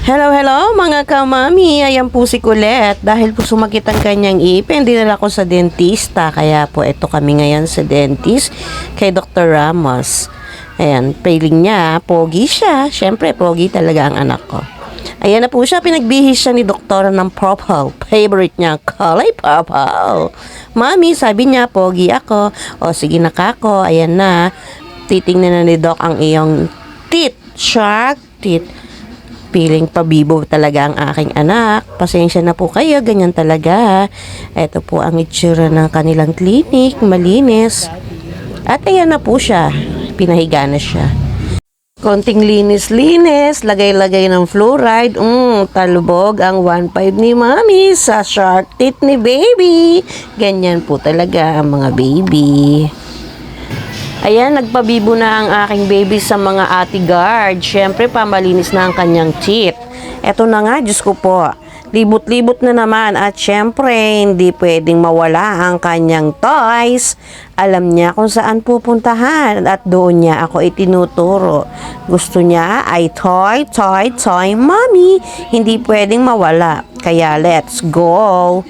Hello, hello mga kamami. Ayan po si Colette. Dahil po sumakit ang kanyang ipin, dinala ko sa dentista. Kaya po ito kami ngayon sa dentist kay Dr. Ramos. Ayan, feeling niya, pogi siya. Siyempre, pogi talaga ang anak ko. Ayan na po siya, pinagbihis siya ni doktora ng purple. Favorite niya, kulay purple. Mami, sabi niya, pogi ako. O sige na kako, ayan na. Titingnan na ni doc ang iyong teeth. Shark teeth feeling pabibo talaga ang aking anak. Pasensya na po kayo, ganyan talaga. Ito po ang itsura ng kanilang clinic, malinis. At ayan na po siya, pinahiga na siya. Konting linis-linis, lagay-lagay ng fluoride, mm, talubog ang 1.5 ni mami sa shark teeth ni baby. Ganyan po talaga ang mga baby. Ayan, nagpabibo na ang aking baby sa mga ati guard. Siyempre, pamalinis na ang kanyang teeth. Eto na nga, Diyos ko po. Libot-libot na naman at syempre, hindi pwedeng mawala ang kanyang toys. Alam niya kung saan pupuntahan at doon niya ako itinuturo. Gusto niya ay toy, toy, toy, mommy. Hindi pwedeng mawala. Kaya let's go.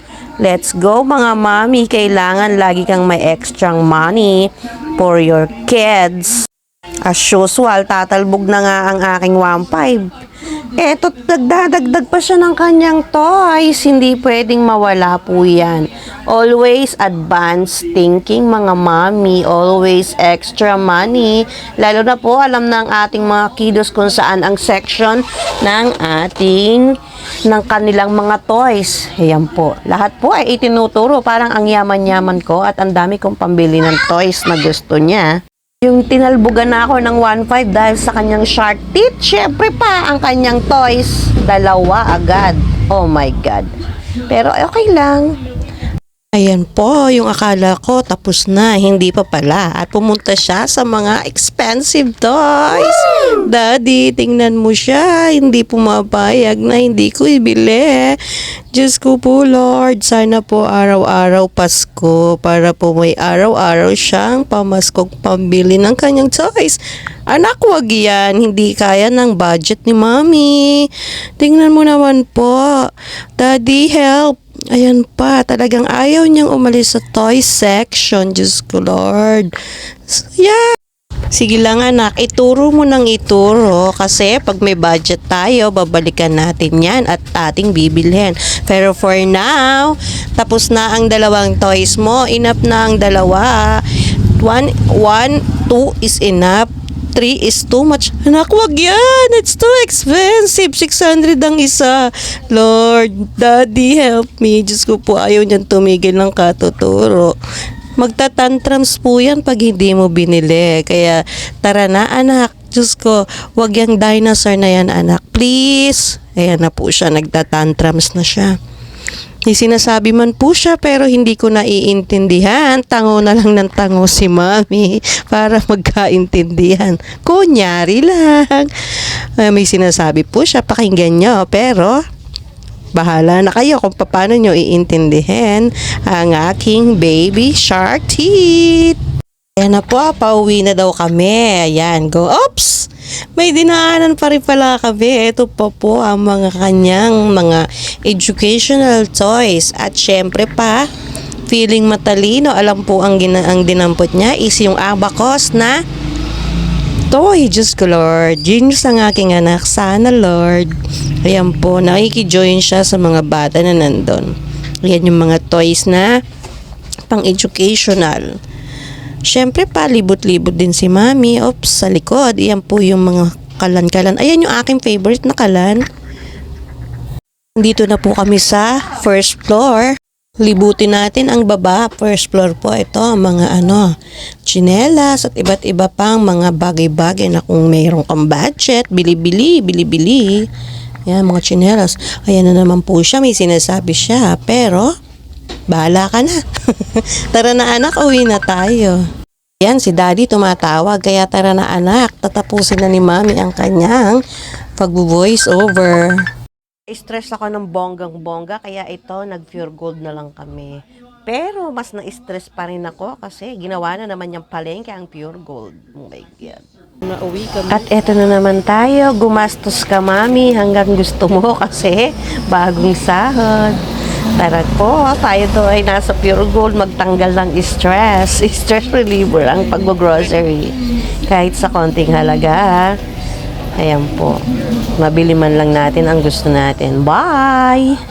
Let's go mga mami. Kailangan lagi kang may extra money for your kids. As usual, tatalbog na nga ang aking 1.5. Eto, nagdadagdag pa siya ng kanyang toys. Hindi pwedeng mawala po yan. Always advanced thinking, mga mami. Always extra money. Lalo na po, alam ng ating mga kiddos kung saan ang section ng ating ng kanilang mga toys. Ayan po. Lahat po ay itinuturo. Parang ang yaman-yaman ko at ang dami kong pambili ng toys na gusto niya. Yung tinalbugan na ako ng 1.5 dahil sa kanyang shark teeth, syempre pa ang kanyang toys. Dalawa agad. Oh my God. Pero okay lang. Ayan po, yung akala ko tapos na, hindi pa pala. At pumunta siya sa mga expensive toys. Daddy, tingnan mo siya. Hindi pumapayag na hindi ko ibili. Diyos ko po, Lord. Sana po araw-araw Pasko para po may araw-araw siyang pamaskog pambili ng kanyang toys. Anak, wag yan. Hindi kaya ng budget ni Mami. Tingnan mo naman po. Daddy, help. Ayan pa, talagang ayaw niyang umalis sa toy section. Diyos ko, Lord. So, yeah. Sige lang anak, ituro mo nang ituro kasi pag may budget tayo, babalikan natin yan at ating bibilhin. Pero for now, tapos na ang dalawang toys mo, enough na ang dalawa. One, one, two is enough. 3 is too much. Anak, wag yan. It's too expensive. 600 ang isa. Lord, Daddy, help me. Diyos ko po, ayaw niyan tumigil ng katuturo. Magtatantrums po yan pag hindi mo binili. Kaya, tara na anak. Diyos ko, wag yung dinosaur na yan anak. Please. Ayan na po siya. Nagtatantrums na siya. May sinasabi man po siya pero hindi ko naiintindihan. Tango na lang ng tango si mami para magkaintindihan. Kunyari lang. Ah, may sinasabi po siya, pakinggan nyo. Pero, bahala na kayo kung paano nyo iintindihan ang aking baby shark teeth. Ayan na po, pauwi na daw kami. Ayan, go. Oops! May dinaanan pa rin pala kami. Ito pa po ang mga kanyang mga educational toys. At syempre pa, feeling matalino, alam po ang, gina- ang dinampot niya is yung abacus na toy. Diyos ko, Lord. Genius ang aking anak. Sana, Lord. Ayan po, nakikijoin siya sa mga bata na nandun. Ayan yung mga toys na pang-educational. Siyempre pa, libot-libot din si Mami. Oops, sa likod. Iyan po yung mga kalan-kalan. Ayan yung aking favorite na kalan. Dito na po kami sa first floor. Libutin natin ang baba. First floor po ito. Mga ano, chinelas at iba't iba pang mga bagay-bagay na kung mayroong kang budget, bili-bili, bili-bili. Yan, mga chinelas. Ayan na naman po siya. May sinasabi siya. Pero, bahala ka na. tara na anak, uwi na tayo. Yan, si daddy tumatawag. Kaya tara na anak, tatapusin na ni mami ang kanyang pag-voice over. Stress ako ng bonggang-bongga, kaya ito, nag-pure gold na lang kami. Pero mas na-stress pa rin ako kasi ginawa na naman yung palengke ang pure gold. Oh my God. Kami. At eto na naman tayo, gumastos ka mami hanggang gusto mo kasi bagong sahod. Tara po, tayo to ay nasa Pure Gold magtanggal ng stress. Stress reliever ang pag-grocery. Kahit sa konting halaga. Ayan po. Mabili man lang natin ang gusto natin. Bye!